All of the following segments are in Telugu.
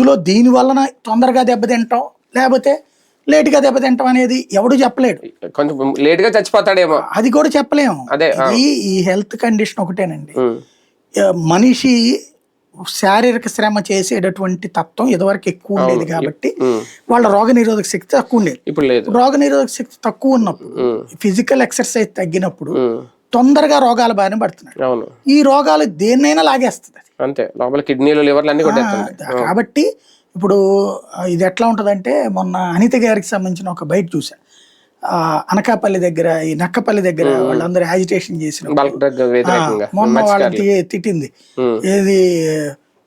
ఇందులో దీని వలన తొందరగా దెబ్బతింటాం లేకపోతే లేటుగా దెబ్బతింటాం అనేది ఎవడు చెప్పలేడు. కొంచెం లేట్గా చచ్చిపోతాడేమో. అది కూడా చెప్పలేము అదే, ఈ హెల్త్ కండిషన్ ఒకటేనండి. మనిషి శారీరక శ్రమ చేసేటటువంటి తత్వం ఇదివరకు ఎక్కువ ఉండేది కాబట్టి. వాళ్ళ రోగ నిరోధక శక్తి తక్కువ ఉండేది. ఇప్పుడు లేదు. రోగ నిరోధక శక్తి తక్కువ ఉన్నప్పుడు ఫిజికల్ ఎక్సర్సైజ్ తగ్గినప్పుడు తొందరగా రోగాల బారిన పడుతున్నాడు. అవును. ఈ రోగాలు దేన్నైనా లాగేస్తుంది. అంతే. లోపల కిడ్నీలు లివర్లు అన్ని కాబట్టి ఇప్పుడు ఇది ఎట్లా ఉంటదంటే మొన్న అనిత గారికి సంబంధించిన ఒక బయట చూసా ఆ, అనకాపల్లి దగ్గర ఈ నక్కపల్లి దగ్గర వాళ్ళందరూ యాజిటేషన్ చేసిన మొన్న వాళ్ళని తి- తిట్టింది. ఏది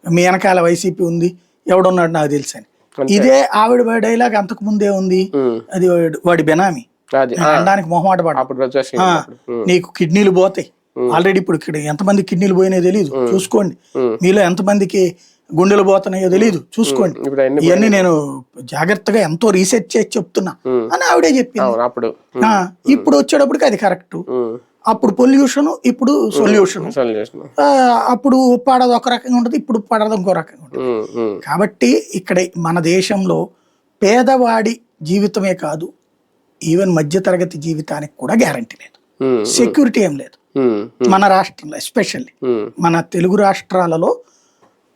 మీ వెనకాల వైసీపీ ఉంది ఎవడున్నాడు నాకు తెలుసు అని ఇదే ఆవిడ డైలాగ్ అంతకు ముందే ఉంది. అది వాడి- బెనామీ. అనడానికి మొహమాట ఆ, నీకు కిడ్నీలు పోతాయి. ఆల్రెడీ ఇప్పుడు ఇక్కడ ఎంతమంది కిడ్నీలు పోయినాయో తెలియదు చూసుకోండి. మీలో ఎంతమందికి గుండెలు పోతున్నాయో తెలియదు చూసుకోండి. ఇవన్నీ నేను జాగ్రత్తగా ఎంతో రీసెర్చ్ చేసి చెప్తున్నా. అని ఆవిడే చెప్పింది. ఇప్పుడు వచ్చేటప్పటికి అది కరెక్ట్ అప్పుడు పొల్యూషన్ ఇప్పుడు సొల్యూషన్ అప్పుడు ఉప్పాడది ఒక రకంగా ఉంటుంది ఇప్పుడు ఉప్పాడది ఇంకో రకంగా ఉంటుంది. కాబట్టి ఇక్కడ మన దేశంలో పేదవాడి జీవితమే కాదు ఈవెన్ మధ్యతరగతి జీవితానికి కూడా గ్యారంటీ లేదు. సెక్యూరిటీ ఏం లేదు. మన రాష్ట్రంలో ఎస్పెషల్లీ మన తెలుగు రాష్ట్రాలలో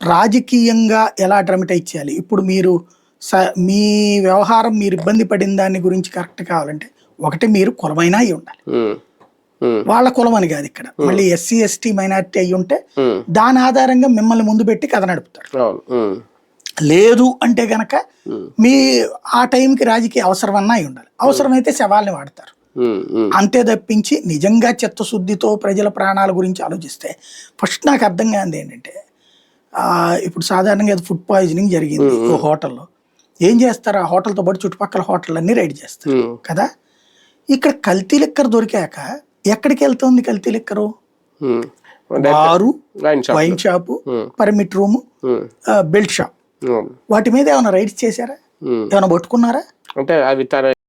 రాజకీయంగా ఎలా డ్రమటైజ్ చేయాలి? ఇప్పుడు మీరు స- మీ వ్యవహారం మీరు ఇబ్బంది పడిన దాని గురించి కరెక్ట్ కావాలంటే ఒకటి మీరు కులమైనా అయి ఉండాలి. వాళ్ళ కులం అని కాదు ఇక్కడ. మళ్ళీ ఎస్సీ ఎస్టీ మైనారిటీ అయి ఉంటే దాని ఆధారంగా మిమ్మల్ని ముందు పెట్టి కథ నడుపుతారు. లేదు అంటే గనక మీ ఆ టైంకి రాజకీయ అవసరం అన్నా అయి ఉండాలి. అవసరమైతే శవాల్ని వాడతారు. అంతే తప్పించి నిజంగా చిత్తశుద్ధితో ప్రజల ప్రాణాల గురించి ఆలోచిస్తే ఫస్ట్ నాకు అర్థం కానిది ఏంటంటే ఇప్పుడు సాధారణంగా అది ఫుడ్ పాయిజనింగ్ జరిగింది ఓ హోటల్లో. ఏం చేస్తారు? ఆ హోటల్తో పాటు చుట్టుపక్కల హోటల్ అన్ని రైడ్ చేస్తారు. కదా? ఇక్కడ కల్తీ లిక్కర్ దొరికాక ఎక్కడికి వెళ్తుంది కల్తీ liquor. Bar wine shop permit room belt shop వాటి మీద ఏమైనా రైడ్స్ చేశారా. ఏమైనా పట్టుకున్నారా? అంటే అవి తన